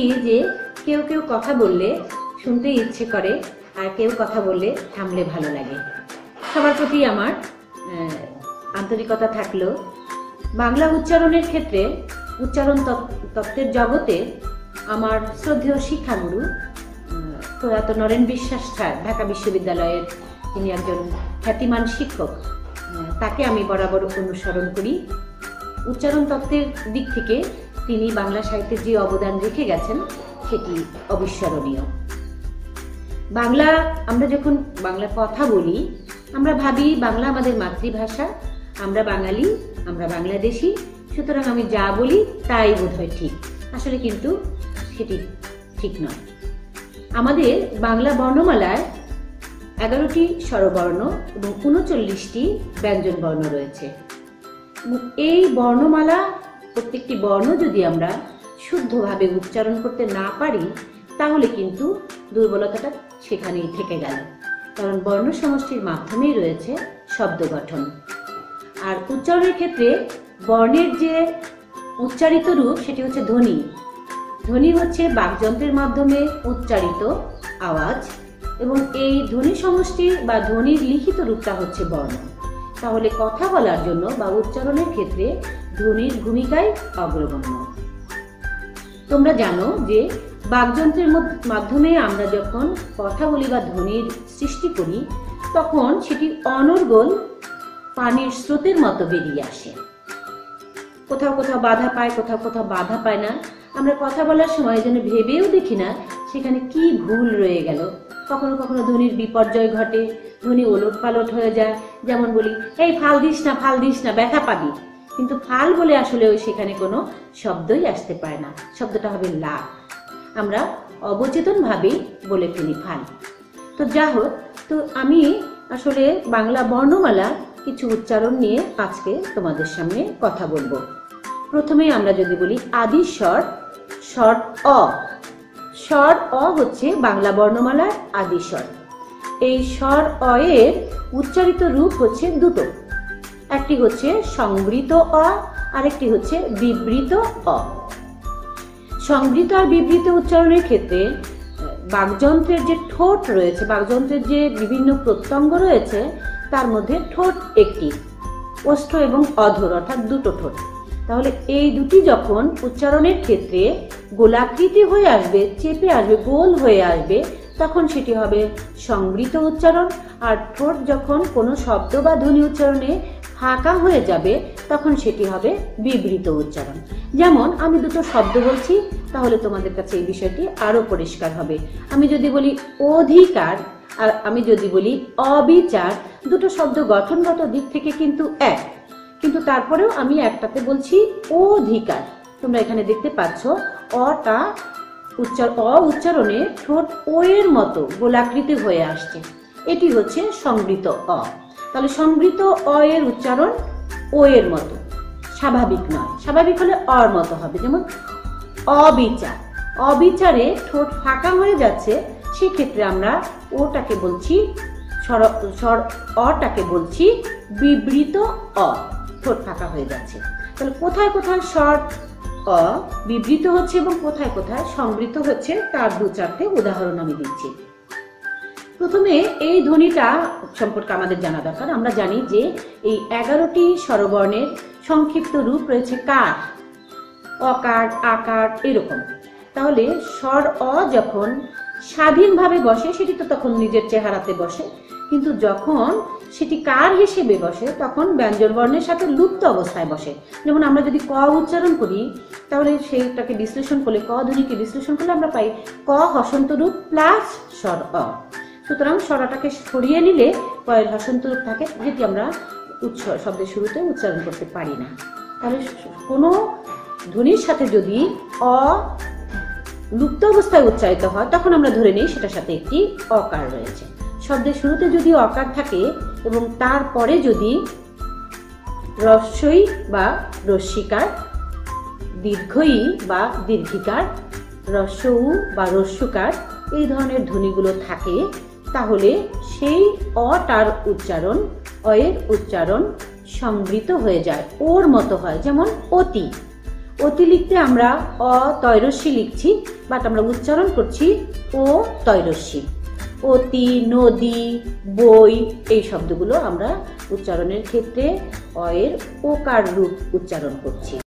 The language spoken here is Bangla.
কি যে কেউ কেউ কথা বললে শুনতে ইচ্ছে করে, আর কেউ কথা বললে থামলে ভালো লাগে। সবার প্রতি আমার আন্তরিকতা থাকল। বাংলা উচ্চারণের ক্ষেত্রে উচ্চারণ তত- তত্ত্বের জগতে আমার শ্রদ্ধেয় শিক্ষাগুরু প্রয়াত নরেন বিশ্বাস স্যার, ঢাকা বিশ্ববিদ্যালয়ের তিনি একজন খ্যাতিমান শিক্ষক তাকে আমি বরাবর অনুসরণ করি। উচ্চারণ তত্ত্বের দিক থেকে তিনি বাংলা সাহিত্যে যে অবদান রেখে গেছেন, সেটি অবিস্মরণীয়। বাংলা, আমরা যখন বাংলা কথা বলি, আমরা ভাবি বাংলা আমাদের মাতৃভাষা, আমরা বাঙালি, আমরা বাংলাদেশি, সুতরাং আমি যা বলি তাই বোধহয় ঠিক। আসলে কিন্তু সেটি ঠিক নয়। আমাদের বাংলা বর্ণমালায় এগারোটি স্বরবর্ণ এবং উনচল্লিশটি ব্যঞ্জন বর্ণ রয়েছে। এই বর্ণমালা প্রত্যেকটি বর্ণ যদি আমরা শুদ্ধভাবে উচ্চারণ করতে না পারি, তাহলে কিন্তু দুর্বলতাটা সেখানেই থেকে গেল। কারণ বর্ণ সমষ্টির মাধ্যমেই রয়েছে শব্দ গঠন। আর উচ্চারণের ক্ষেত্রে বর্ণের যে উচ্চারিত রূপ, সেটি হচ্ছে ধ্বনি। ধ্বনি হচ্ছে বাকযন্ত্রের মাধ্যমে উচ্চারিত আওয়াজ এবং এই ধ্বনি সমষ্টি বা ধ্বনির লিখিত রূপটা হচ্ছে বর্ণ। তাহলে কথা বলার জন্য বা উচ্চারণের ক্ষেত্রে ধ্বনির ভূমিকায় অগ্রগণ্য। তোমরা জানো যে বাকযন্ত্রের মাধ্যমে আমরা যখন কথা বলি বা ধ্বনির সৃষ্টি করি, তখন সেটি অনর্গল পানির স্রোতের মতো বেরিয়ে আসে। কোথাও কোথাও বাধা পায়, কোথাও কোথাও বাধা পায় না। আমরা কথা বলার সময় যেন ভেবেও দেখি না সেখানে কি ভুল রয়ে গেল। কখনো কখনো ধ্বনির বিপর্যয় ঘটে, ধ্বনি ওলট পালট হয়ে যায়। যেমন বলি, এই, ফাল দিস না, ফাল দিস না, ব্যথা পাবি। কিন্তু ফাল বলে আসলে ওই সেখানে কোনো শব্দই আসতে পারে না। শব্দটা হবে লা। আমরা অবচেতনভাবেই বলে ফেলি ফাল। তো যা হোক, তো আমি আসলে বাংলা বর্ণমালা কিছু উচ্চারণ নিয়ে আজকে তোমাদের সামনে কথা বলব। প্রথমে আমরা যদি বলি আদি স্বর স্বর অ। স্বর অ হচ্ছে বাংলা বর্ণমালার আদি স্বর। এই স্বর অ এর উচ্চারিত রূপ হচ্ছে দুটো। একটি হচ্ছে সংবৃত অ, আরেকটি হচ্ছে বিবৃত অ। সংবৃত আর বিবৃত উচ্চারণের ক্ষেত্রে বাকযন্ত্রের যে ঠোঁট রয়েছে, বাকযন্ত্রের যে বিভিন্ন প্রত্যঙ্গ রয়েছে, তার মধ্যে ঠোঁট একটি ওষ্ঠ এবং অধর, অর্থাৎ দুটো ঠোঁট। তাহলে এই দুটি যখন উচ্চারণের ক্ষেত্রে গোলাকৃতি হয়ে আসবে, চেপে আসবে, গোল হয়ে আসবে, তখন সেটি হবে সংবৃত উচ্চারণ। আর ঠোঁট যখন কোনো শব্দ বা ধ্বনি উচ্চারণে ফাঁকা হয়ে যাবে, তখন সেটি হবে বিবৃত উচ্চারণ। যেমন, আমি দুটো শব্দ বলছি, তাহলে তোমাদের কাছে এই বিষয়টি আরও পরিষ্কার হবে। আমি যদি বলি অধিকার, আর আমি যদি বলি অবিচার, দুটো শব্দ গঠনগত দিক থেকে কিন্তু এক। কিন্তু তারপরেও আমি একটাতে বলছি অধিকার। তোমরা এখানে দেখতে পাচ্ছ, অটা উচ্চার, অ উচ্চারণে ঠোঁট ও এর মতো গোলাকৃতি হয়ে আসছে। এটি হচ্ছে সংবৃত অ। তাহলে সংবৃত অ এর উচ্চারণ ও এর মতো। স্বাভাবিক নয়। স্বাভাবিক হলে অর মতো হবে। যেমন অবিচার। অবিচারে ঠোঁট ফাঁকা হয়ে যাচ্ছে, সেক্ষেত্রে আমরা ওটাকে বলছি, স্বর অটাকে বলছি বিবৃত অ। ঠোঁট ফাঁকা হয়ে যাচ্ছে। তাহলে কোথায় কোথায় স্বর অ বিবৃত হচ্ছে এবং কোথায় কোথায় সংবৃত হচ্ছে, তার দু চারটে উদাহরণ আমি দিচ্ছি। প্রথমে এই ধ্বনিটা সম্পর্কে আমাদের জানা দরকার। আমরা জানি যে এই এগারোটি স্বরবর্ণের সংক্ষিপ্ত রূপ রয়েছে কার। অকার, আকার, এরকম। তাহলে স্বর অ যখন স্বাধীনভাবে বসে, সেটি তো তখন নিজের চেহারাতে বসে। কিন্তু যখন সেটি কার হিসেবে বসে, তখন ব্যঞ্জন বর্ণের সাথে লুপ্ত অবস্থায় বসে। যেমন আমরা যদি ক উচ্চারণ করি, তাহলে সেটাকে বিশ্লেষণ করলে, ক ধ্বনিকে বিশ্লেষণ করলে আমরা পাই ক হসন্ত রূপ প্লাস স্বর অ। সুতরাং স্বরটাকে সরিয়ে নিলে কয়ের হসন্ত রূপ থাকে, যেটি আমরা উচ্চ শব্দের শুরুতে উচ্চারণ করতে পারি না। তাহলে কোনো ধ্বনির সাথে যদি অ লুপ্ত অবস্থায় উচ্চারিত হয়, তখন আমরা ধরে নিই সেটার সাথে একটি অকার রয়েছে। শব্দের শুরুতে যদি অকার থাকে এবং তারপরে যদি রস্যই বা রস্যিকার দীর্ঘই বা দীর্ঘিকার রস্য উ বা রস্যকার, এই ধরনের ধ্বনিগুলো থাকে তাহলে সেই অটার উচ্চারণ, অয়ের উচ্চারণ সংবৃত হয়ে যায়, ওর মতো হয়, যেমন অতি। অতি লিখতে আমরা অ তৈরস্যি লিখছি বাট আমরা উচ্চারণ করছি ও তৈরস্যি অতি, নদী, বই, এই শব্দগুলো আমরা উচ্চারণের ক্ষেত্রে অয়ের ওকার রূপ উচ্চারণ করছি।